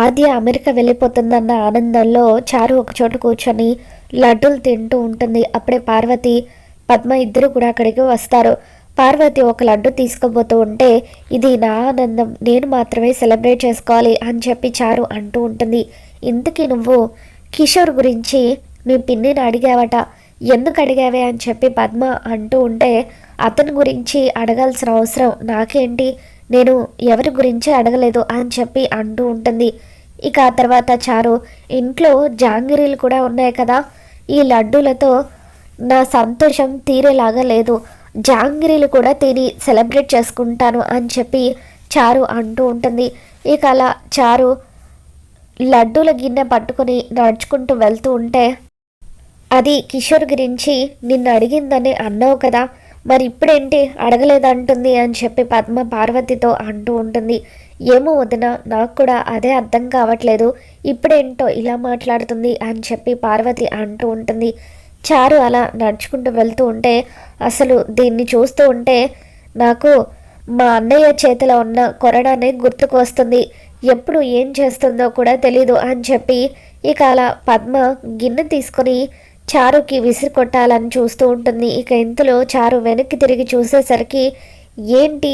ఆద్య America వెళ్ళిపోతుందన్న ఆనందంలో చారు ఒక చోట కూర్చొని లడ్డూలు తింటూ ఉంటుంది. అప్పుడే పార్వతి పద్మ ఇద్దరు కూడా అక్కడికి వస్తారు. పార్వతి ఒక లడ్డు తీసుకుపోతూ ఉంటే ఇది నా ఆనందం నేను మాత్రమే సెలబ్రేట్ చేసుకోవాలి అని చెప్పి చారు అంటూ ఉంటుంది. ఇంతకీ నువ్వు కిషోర్ గురించి మీ పిన్నిని అడిగావట. ఎందుకు అడిగావే అని చెప్పి పద్మ అంటూ ఉంటే అతని గురించి అడగాల్సిన అవసరం నాకేంటి? నేను ఎవరి గురించి అడగలేదు అని చెప్పి అంటూ ఉంటుంది. ఇక ఆ తర్వాత చారు ఇంట్లో జాంగిరీలు కూడా ఉన్నాయి కదా ఈ లడ్డూలతో నా సంతోషం తీరేలాగా లేదు. జాంగిరీలు కూడా తిని సెలబ్రేట్ చేసుకుంటాను అని చెప్పి చారు అంటూ ఉంటుంది. ఇక అలా చారు లడ్డూల గిన్నె పట్టుకొని నడుచుకుంటూ వెళ్తూ ఉంటే అది కిషోర్ గురించి నిన్ను అడిగిందని అన్నావు కదా మరి ఇప్పుడేంటి? అడగలేదంటుంది అని చెప్పి పద్మ పార్వతితో అంటూ ఉంటుంది. ఏమో వదిన నాకు కూడా అదే అర్థం కావట్లేదు. ఇప్పుడేంటో ఇలా మాట్లాడుతుంది అని చెప్పి పార్వతి అంటూ ఉంటుంది. చారు అలా నడుచుకుంటూ వెళ్తూ ఉంటే అసలు దీన్ని చూస్తూ ఉంటే నాకు మా అన్నయ్య చేతిలో ఉన్న కొరడానే గుర్తుకు వస్తుంది. ఎప్పుడు ఏం చేస్తుందో కూడా తెలీదు అని చెప్పి ఇక అలా పద్మ గిన్నె తీసుకొని చారుకి విసిరి కొట్టాలని చూస్తూ ఉంటుంది. ఇక ఇంతలో చారు వెనక్కి తిరిగి చూసేసరికి ఏంటి?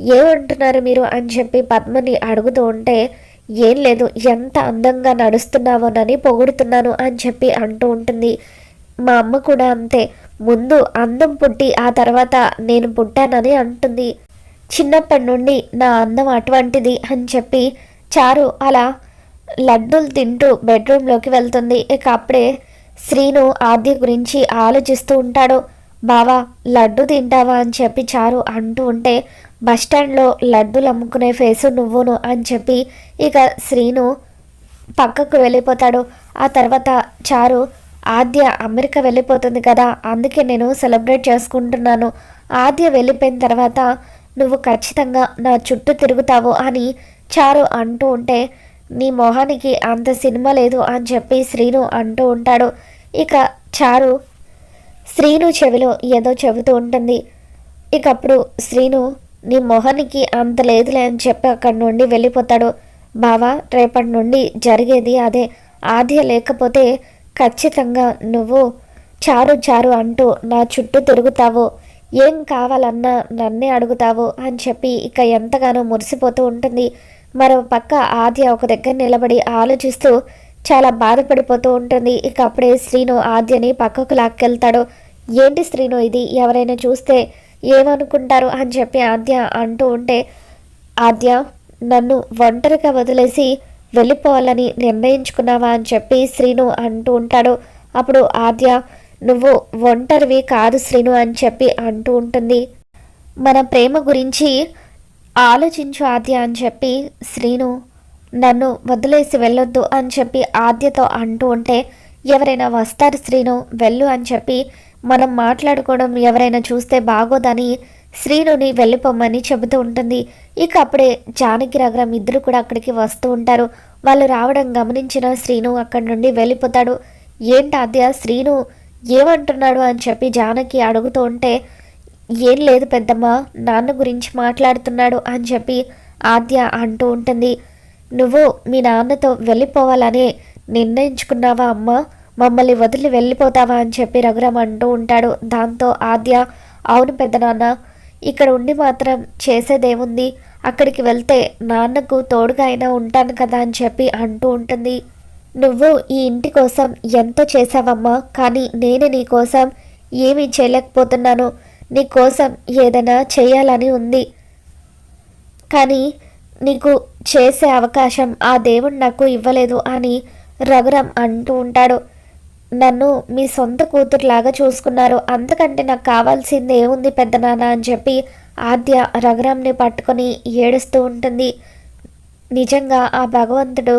ఏమంటున్నారు మీరు? అని చెప్పి పద్మని అడుగుతూ ఉంటే ఏం లేదు ఎంత అందంగా నడుస్తున్నావోనని పొగుడుతున్నాను అని చెప్పి అంటూ ఉంటుంది. మా అమ్మ కూడా అంతే. ముందు అందం పుట్టి ఆ తర్వాత నేను పుట్టానని అంటుంది. చిన్నప్పటి నుండి నా అందం అటువంటిది అని చెప్పి చారు అలా లడ్డూలు తింటూ బెడ్రూమ్లోకి వెళ్తుంది. ఇక అప్పుడే శ్రీను ఆద్య గురించి ఆలోచిస్తూ ఉంటాడు. బావా లడ్డు తింటావా? అని చెప్పి చారు అంటూ ఉంటే బస్టాండ్లో లడ్డూలు అమ్ముకునే ఫేసు నువ్వును అని చెప్పి ఇక శ్రీను పక్కకు వెళ్ళిపోతాడు. ఆ తర్వాత చారు ఆద్య అమెరికా వెళ్ళిపోతుంది కదా అందుకే నేను సెలబ్రేట్ చేసుకుంటున్నాను. ఆద్య వెళ్ళిపోయిన తర్వాత నువ్వు ఖచ్చితంగా నా చుట్టూ తిరుగుతావు అని చారు అంటూ ఉంటే నీ మొహానికి అంత సినిమా లేదు అని చెప్పి శ్రీను అంటూ ఉంటాడు. ఇక చారు శ్రీను చెవిలో ఏదో చెబుతూ ఉంటుంది. ఇక అప్పుడు శ్రీను నీ మొహానికి అంత లేదులే అని చెప్పి అక్కడి నుండి వెళ్ళిపోతాడు. బావా రేపటి నుండి జరిగేది అదే. ఆద్య లేకపోతే ఖచ్చితంగా నువ్వు చారు చారు అంటూ నా చుట్టూ తిరుగుతావు. ఏం కావాలన్నా నన్నే అడుగుతావు అని చెప్పి ఇక ఎంతగానో మురిసిపోతూ ఉంటుంది. మరో పక్క ఆద్య ఒక దగ్గర నిలబడి ఆలోచిస్తూ చాలా బాధపడిపోతూ ఉంటుంది. ఇక అప్పుడే శ్రీను ఆద్యని పక్కకు లాక్కెళ్తాడు. ఏంటి శ్రీను ఇది? ఎవరైనా చూస్తే ఏమనుకుంటారు? అని చెప్పి ఆద్య అంటూ ఉంటే ఆద్య నన్ను ఒంటరిగా వదిలేసి వెళ్ళిపోవాలని నిర్ణయించుకున్నావా? అని చెప్పి శ్రీను అంటూ ఉంటాడు. అప్పుడు ఆద్య నువ్వు ఒంటరివి కాదు శ్రీను అని చెప్పి అంటూ ఉంటుంది. మన ప్రేమ గురించి ఆలోచించు ఆద్య అని చెప్పి శ్రీను నన్ను వదిలేసి వెళ్ళొద్దు అని చెప్పి ఆద్యతో అంటూ ఉంటే ఎవరైనా వస్తారు శ్రీను వెళ్ళు అని చెప్పి మనం మాట్లాడుకోవడం ఎవరైనా చూస్తే బాగోదని శ్రీనుని వెళ్ళిపోమ్మని చెబుతూ ఉంటుంది. ఇక అప్పుడే జానకి రగరం ఇద్దరు కూడా అక్కడికి వస్తూ ఉంటారు. వాళ్ళు రావడం గమనించిన శ్రీను అక్కడి నుండి వెళ్ళిపోతాడు. ఏంటి ఆద్య? శ్రీను ఏమంటున్నాడు? అని చెప్పి జానకి అడుగుతూ ఉంటే ఏం లేదు పెద్దమ్మ నాన్న గురించి మాట్లాడుతున్నాడు అని చెప్పి ఆద్య అంటూ ఉంటుంది. నువ్వు మీ నాన్నతో వెళ్ళిపోవాలని నిర్ణయించుకున్నావా అమ్మ? మమ్మల్ని వదిలి వెళ్ళిపోతావా అని చెప్పి రఘురామ్ అంటూ ఉంటాడు. దాంతో ఆద్య అవును పెద్దనాన్న ఇక్కడ ఉండి మాత్రం చేసేదేముంది? అక్కడికి వెళ్తే నాన్నకు తోడుగా అయినా ఉంటాను కదా అని చెప్పి అంటూ ఉంటుంది. నువ్వు ఈ ఇంటి కోసం ఎంతో చేసావమ్మా కానీ నేను నీ కోసం ఏమీ చేయలేకపోతున్నాను. నీకోసం ఏదైనా చేయాలని ఉంది. కానీ నీకు చేసే అవకాశం ఆ దేవుడు నాకు ఇవ్వలేదు అని రఘురామ్ అంటూ ఉంటాడు. నన్ను మీ సొంత కూతురులాగా చూసుకున్నారు. అంతకంటే నాకు కావాల్సింది ఏముంది పెద్దనాన్న అని చెప్పి ఆద్య రఘురామ్ని పట్టుకొని ఏడుస్తూ ఉంటుంది. నిజంగా ఆ భగవంతుడు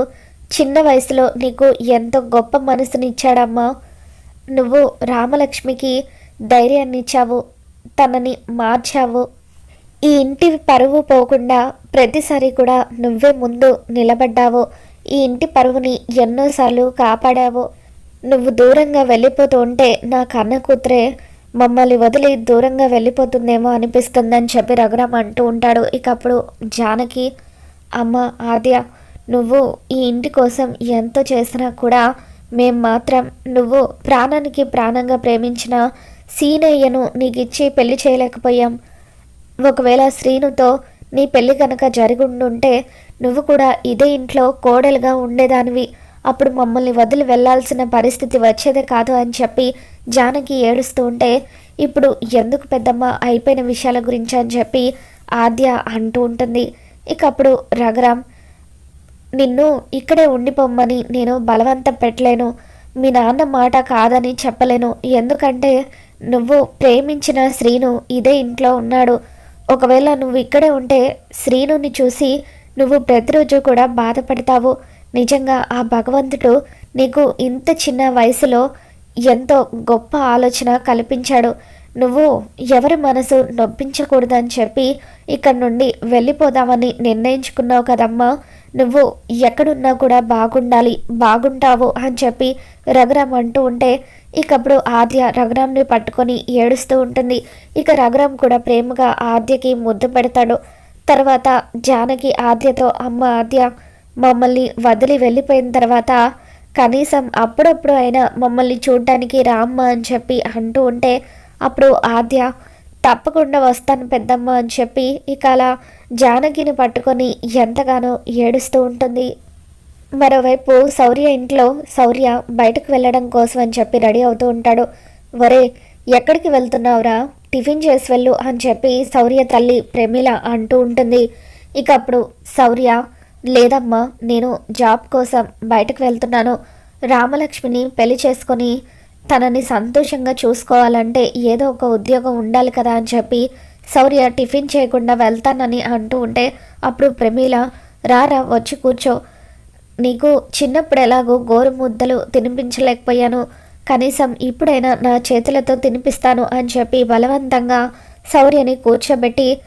చిన్న వయసులో నీకు ఎంతో గొప్ప మనసునిచ్చాడమ్మా. నువ్వు రామలక్ష్మికి ధైర్యాన్ని ఇచ్చావు తనని మార్చావు. ఈ ఇంటి పరువు పోకుండా ప్రతిసారి కూడా నువ్వే ముందు నిలబడ్డావు. ఈ ఇంటి పరువుని ఎన్నోసార్లు కాపాడావు. నువ్వు దూరంగా వెళ్ళిపోతూ ఉంటే నా కన్న కూతురే మమ్మల్ని వదిలి దూరంగా వెళ్ళిపోతుందేమో అనిపిస్తుందని చెప్పి రఘురామ అంటూ ఉంటాడు. ఇక అప్పుడు జానకి అమ్మ ఆద్య నువ్వు ఈ ఇంటి కోసం ఎంతో చేసినా కూడా మేం మాత్రం నువ్వు ప్రాణానికి ప్రాణంగా ప్రేమించిన సీనయ్యను నీకిచ్చి పెళ్ళి చేయలేకపోయాం. ఒకవేళ శ్రీనుతో నీ పెళ్ళి కనుక జరిగుండుంటే నువ్వు కూడా ఇదే ఇంట్లో కోడలుగా ఉండేదానివి. అప్పుడు మమ్మల్ని వదిలి వెళ్ళాల్సిన పరిస్థితి వచ్చేదే కాదు అని చెప్పి జానకి ఏడుస్తూ ఉంటే ఇప్పుడు ఎందుకు పెద్దమ్మ అయిపోయిన విషయాల గురించి అని చెప్పి ఆద్య అంటూ ఉంటుంది. ఇక అప్పుడు రఘురామ్ నిన్ను ఇక్కడే ఉండిపోమ్మని నేను బలవంతం పెట్టలేను. మీ నాన్న మాట కాదని చెప్పలేను. ఎందుకంటే నువ్వు ప్రేమించిన శ్రీను ఇదే ఇంట్లో ఉన్నాడు. ఒకవేళ నువ్వు ఇక్కడే ఉంటే శ్రీనుని చూసి నువ్వు ప్రతిరోజు కూడా బాధపడతావు. నిజంగా ఆ భగవంతుడు నీకు ఇంత చిన్న వయసులో ఎంతో గొప్ప ఆలోచన కల్పించాడు. నువ్వు ఎవరి మనసు నొప్పించకూడదని చెప్పి ఇక్కడ నుండి వెళ్ళిపోదామని నిర్ణయించుకున్నావు కదమ్మా. నువ్వు ఎక్కడున్నా కూడా బాగుండాలి బాగుంటావు అని చెప్పి రఘురామ్ అంటూ ఉంటే ఇకప్పుడు ఆద్య రఘురామ్ని పట్టుకొని ఏడుస్తూ ఉంటుంది. ఇక రఘురామ్ కూడా ప్రేమగా ఆద్యకి ముద్దు పెడతాడు. తర్వాత జానకి ఆద్యతో అమ్మ ఆద్య మమ్మల్ని వదిలి వెళ్ళిపోయిన తర్వాత కనీసం అప్పుడప్పుడు అయినా మమ్మల్ని చూడడానికి రామ్మ అని చెప్పి అంటూ ఉంటే అప్పుడు ఆద్య తప్పకుండా వస్తాను పెద్దమ్మ అని చెప్పి ఇక అలా జానకిని పట్టుకొని ఎంతగానో ఏడుస్తూ ఉంటుంది. మరోవైపు శౌర్య ఇంట్లో శౌర్య బయటకు వెళ్ళడం కోసం అని చెప్పి రెడీ అవుతూ ఉంటాడు. వరే ఎక్కడికి వెళ్తున్నావురా? టిఫిన్ చేసి వెళ్ళు అని చెప్పి శౌర్య తల్లి ప్రమిళ అంటూ ఉంటుంది. ఇక అప్పుడు శౌర్య లేదమ్మా నేను జాబ్ కోసం బయటకు వెళ్తున్నాను. రామలక్ష్మిని పెళ్ళి చేసుకొని తనని సంతోషంగా చూసుకోవాలంటే ఏదో ఒక ఉద్యోగం ఉండాలి కదా అని చెప్పి శౌర్య టిఫిన్ చేయకుండా వెళ్తానని అంటూ ఉంటే అప్పుడు ప్రమీల రారా వచ్చి కూర్చో. నీకు చిన్నప్పుడు ఎలాగో గోరు ముద్దలు తినిపించలేకపోయాను. కనీసం ఇప్పుడైనా నా చేతులతో తినిపిస్తాను అని చెప్పి బలవంతంగా శౌర్యని కూర్చోబెట్టి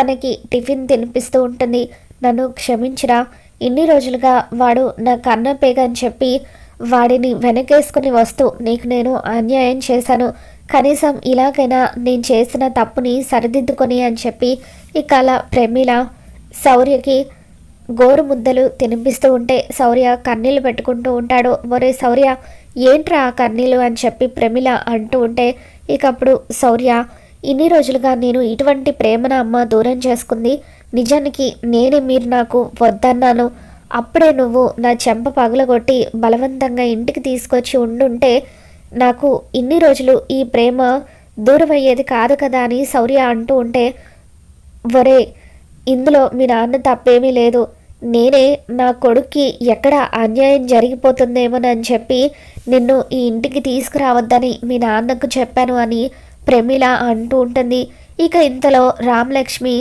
తనకి టిఫిన్ తినిపిస్తూ ఉంటుంది. నన్ను క్షమించరా. ఇన్ని రోజులుగా వాడు నా కన్న పేగ అని చెప్పి వాడిని వెనకేసుకుని వస్తూ నీకు నేను అన్యాయం చేశాను. కనీసం ఇలాగైనా నేను చేసిన తప్పుని సరిదిద్దుకొని అని చెప్పి ఇక అలా ప్రమీల శౌర్యకి గోరు ముద్దలు తినిపిస్తూ ఉంటే శౌర్య కన్నీళ్ళు పెట్టుకుంటూ ఉంటాడు. ఒరే శౌర్య ఏంట్రా ఆ కన్నీళ్ళు అని చెప్పి ప్రమిళ అంటూ ఉంటే ఇక అప్పుడు శౌర్య ఇన్ని రోజులుగా నేను ఇటువంటి ప్రేమన అమ్మ దూరం చేసుకుంది. నిజానికి నేనే మీరు నాకు వద్దన్నాను. అప్పుడే నువ్వు నా చెంప పగలగొట్టి బలవంతంగా ఇంటికి తీసుకొచ్చి ఉండుంటే నాకు ఇన్ని రోజులు ఈ ప్రేమ దూరం అయ్యేది కాదు కదా అని శౌర్య అంటూ ఉంటే ఒరే ఇందులో మీ నాన్న తప్పేమీ లేదు. నేనే నా కొడుక్కి ఎక్కడ అన్యాయం జరిగిపోతుందేమోనని చెప్పి నిన్ను ఈ ఇంటికి తీసుకురావద్దని మీ నాన్నకు చెప్పాను అని ప్రమిళ అంటూ ఉంటుంది. ఇక ఇంతలో రామలక్ష్మి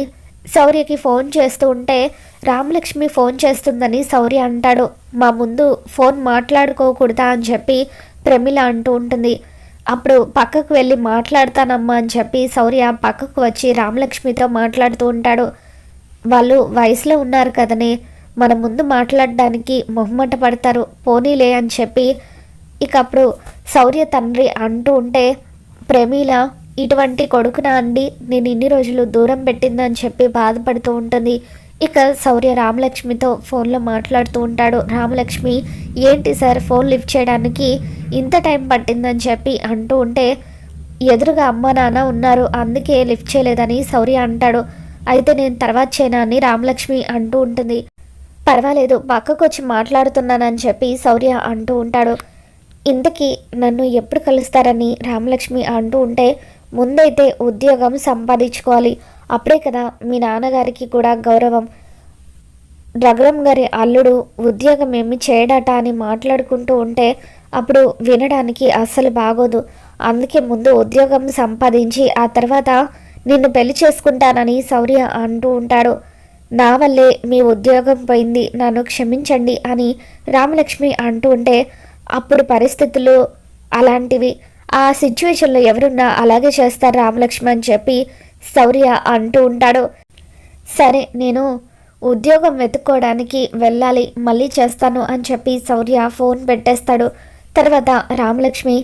శౌర్యకి ఫోన్ చేస్తూ ఉంటే రామలక్ష్మి ఫోన్ చేస్తుందని శౌర్య అంటాడు. మా ముందు ఫోన్ మాట్లాడుకోకూడదా అని చెప్పి ప్రమిళ అంటూ ఉంటుంది. అప్పుడు పక్కకు వెళ్ళి మాట్లాడతానమ్మా అని చెప్పి శౌర్య పక్కకు వచ్చి రామలక్ష్మితో మాట్లాడుతూ ఉంటాడు. వాళ్ళు వయసులో ఉన్నారు కదనే మన ముందు మాట్లాడడానికి మొహమాట పడతారు పోనీలే అని చెప్పి ఇక అప్పుడు శౌర్య తండ్రి అంటూ ఉంటే ప్రమీల ఇటువంటి కొడుకున అండి? నేను ఇన్ని రోజులు దూరం పెట్టిందని చెప్పి బాధపడుతూ ఉంటుంది. ఇక శౌర్య రామలక్ష్మితో ఫోన్లో మాట్లాడుతూ ఉంటాడు. రామలక్ష్మి ఏంటి సార్ ఫోన్ లిఫ్ట్ చేయడానికి ఇంత టైం పట్టిందని చెప్పి అంటూ ఉంటే ఎదురుగా అమ్మ నాన్న ఉన్నారు. అందుకే లిఫ్ట్ చేయలేదని శౌర్య అంటాడు. అయితే నేను తర్వాత చేయనా అని రామలక్ష్మి అంటూ ఉంటుంది. పర్వాలేదు పక్కకు వచ్చి మాట్లాడుతున్నానని చెప్పి శౌర్య అంటూ ఉంటాడు. ఇంతకీ నన్ను ఎప్పుడు కలుస్తారని రామలక్ష్మి అంటూ ఉంటే ముందైతే ఉద్యోగం సంపాదించుకోవాలి. అప్పుడే కదా మీ నాన్నగారికి కూడా గౌరవం. రఘురం గారి అల్లుడు ఉద్యోగం ఏమి చేయడట అని మాట్లాడుకుంటూ ఉంటే అప్పుడు వినడానికి అస్సలు బాగోదు. అందుకే ముందు ఉద్యోగం సంపాదించి ఆ తర్వాత నిన్ను పెళ్ళి చేసుకుంటానని శౌర్య అంటూ ఉంటాడు. నా వల్లే మీ ఉద్యోగం పోయింది నన్ను క్షమించండి అని రామలక్ష్మి అంటూ ఉంటే అప్పుడు పరిస్థితులు అలాంటివి. ఆ సిచ్యువేషన్లో ఎవరున్నా అలాగే చేస్తారు రామలక్ష్మి అని చెప్పి శౌర్య అంటూ ఉంటాడు. సరే నేను ఉద్యోగం వెతుక్కోవడానికి వెళ్ళాలి మళ్ళీ చేస్తాను అని చెప్పి శౌర్య ఫోన్ పెట్టేస్తాడు. తర్వాత రామలక్ష్మి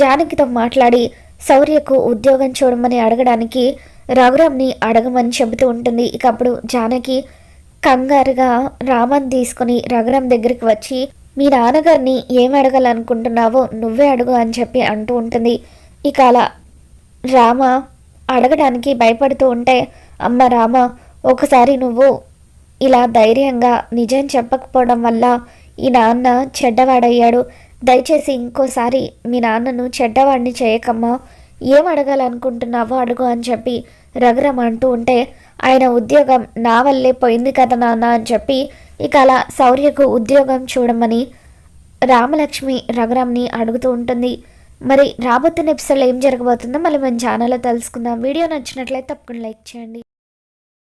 జానకితో మాట్లాడి శౌర్యకు ఉద్యోగం చూడమని అడగడానికి రఘురామ్ని అడగమని చెబుతూ ఉంటుంది. ఇక అప్పుడు జానకి కంగారుగా రామన్ తీసుకుని రఘురామ్ దగ్గరికి వచ్చి మీ నాన్నగారిని ఏం అడగాలనుకుంటున్నావో నువ్వే అడుగు అని చెప్పి అంటూ ఉంటుంది. ఇక అలా రామ అడగడానికి భయపడుతూ ఉంటే అమ్మ రామ ఒకసారి నువ్వు ఇలా ధైర్యంగా నిజం చెప్పకపోవడం వల్ల ఈ నాన్న చెడ్డవాడయ్యాడు. దయచేసి ఇంకోసారి మీ నాన్నను చెడ్డవాడిని చేయకమ్మా. ఏం అడగాలనుకుంటున్నావో అడుగు అని చెప్పి రఘురామ్ అంటూ ఉంటే ఆయన ఉద్యోగం నా వల్లే పోయింది కదా నాన్న అని చెప్పి ఇక అలా శౌర్యకు ఉద్యోగం చూడమని రామలక్ష్మి రఘురామ్ని అడుగుతూ ఉంటుంది. మరి రాబోతున్న ఎపిసోడ్లో ఏం జరగబోతుందో మళ్ళీ మన ఛానల్లో తెలుసుకుందాం. వీడియో నచ్చినట్లయితే తప్పకుండా లైక్ చేయండి.